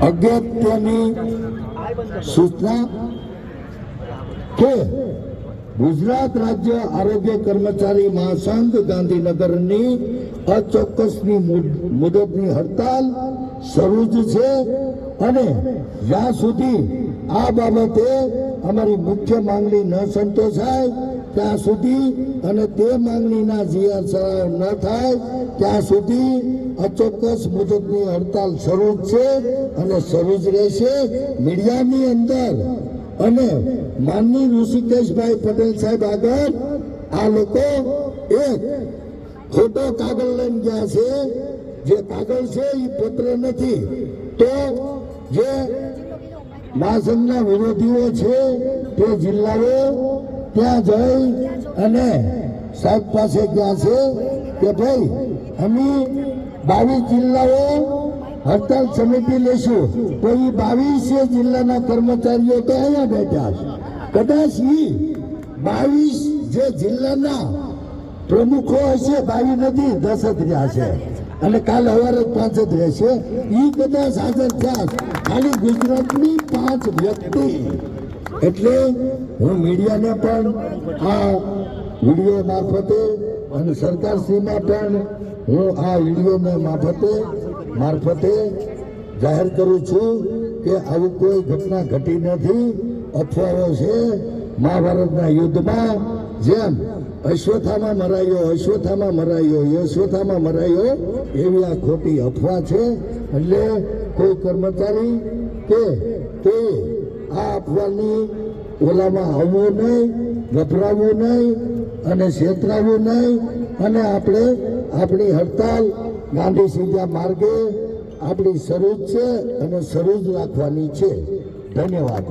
અગત્યની સૂચના કે ગુજરાત રાજ્ય આરોગ્ય કર્મચારી મહાસંઘ ગાંધીનગરની અચોક્કસની મુદ- મુદતની હડતાલ શરૂ જ છે અને જ્યાં સુધી આ બાબતે અમારી મુખ્ય માંગણી ન સંતોષાય ત્યાં સુધી અને તે માંગણીના જીઆર સરાવ ન થાય, ત્યાં સુધી અચોક્કસ મુદતની હડતાલ શરૂ છે અને શરૂ જ રહેશે મીડિયાની અંદર. અને માનની ઋષિકેશભાઈ પટેલ સાહેબ આગળ આ લોકો એક ખોટો કાગળ લઈને ગયા છે. જે કાગળ છે એ પત્ર નથી. તો જે મહાસંઘના વિરોધીઓ છે તે જિલ્લાઓ, ત્યાં જઈ અને સાહેબ પાસે ગયા છે કે ભાઈ, અમે બાવીસ જિલ્લાઓ હડતાલ સમિતિ લેશું. તો એ બાવીસે જિલ્લાના કર્મચારીઓ તો અહીંયા બેઠા કદાચ એ બાવીસ જે જિલ્લાના પ્રમુખો હશે બાવીસ નથી જ રહ્યા છે. અને કાલ સવારે પાંચ જ રહેશે. એ કદાચ હાજર થયા. ખાલી ગુજરાતની પાંચ વ્યક્તિ. એટલે હું મીડિયાને પણ આ વીડિયો મારફતે અને સરકારશ્રીમાં પણ હું આ વીડિયો મારફતે મારફતે જાહેર કરું છું કે આવી કોઈ ઘટના ઘટી નથી અફવાઓ છે મહાભારતના યુદ્ધમાં. જેમ અશ્વથામાં મરાયો અશ્વથામાં મરાયો અશ્વથામાં મરાયો, એવી આ ખોટી અફવા છે. એટલે કોઈ કર્મચારી કે તે આ અફવાની ઓલામાં આવવું નહીં ગભરાવવું નહીં અને છેતરાવવું નહીં. અને આપણે આપણી હડતાલ ગાંધી સીધા માર્ગે આપણી સરૂજ છે અને સરૂજ રાખવાની છે. ધન્યવાદ.